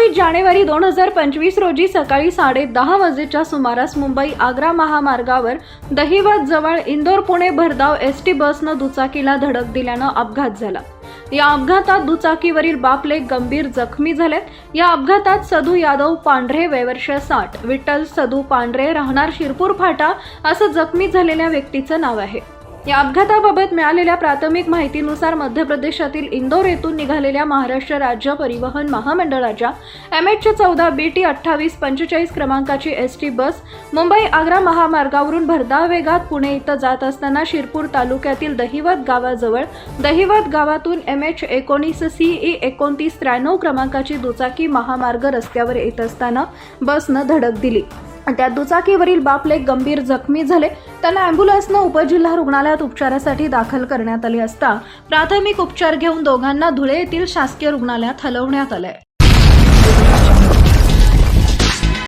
सत्तावीस जानेवारी दोन हजार पंचवीस रोजी सकाळी साडे दहा वाजेच्या सुमारास मुंबई आग्रा महामार्गावर दहिवत जवळ इंदोर पुणे भरधाव एस टी बसनं दुचाकीला धडक दिल्यानं अपघात झाला. या अपघातात दुचाकीवरील बापले गंभीर जखमी झालेत. या अपघातात सधू यादव पांढरे वयवर्ष साठ विठ्ठल सधू पांढरे राहणार शिरपूर फाटा असं जखमी झालेल्या व्यक्तीचं नाव आहे. या अपघाताबाबत मिळालेल्या प्राथमिक माहितीनुसार मध्य प्रदेशातील इंदोर येथून निघालेल्या महाराष्ट्र राज्य परिवहन महामंडळाच्या एम एच चौदा बी टी अठ्ठावीस पंचेचाळीस क्रमांकाची S T bus Mumbai Agra महामार्गावरून भरधाव वेगात पुणे इथं जात असताना शिरपूर तालुक्यातील दहिवत गावाजवळ दहिवत गावातून एम एच एकोणीस सीई एकोणतीस त्र्याण्णव क्रमांकाची दुचाकी महामार्ग रस्त्यावर येत असताना बसनं धडक दिली. त्या दुचाकीवरील बापले गंभीर जखमी झाले. त्यांना अँब्युलन्सनं उपजिल्हा रुग्णालयात उपचारासाठी दाखल करण्यात आले असता प्राथमिक उपचार घेऊन दोघांना धुळे येथील शासकीय रुग्णालयात हलवण्यात आलंय.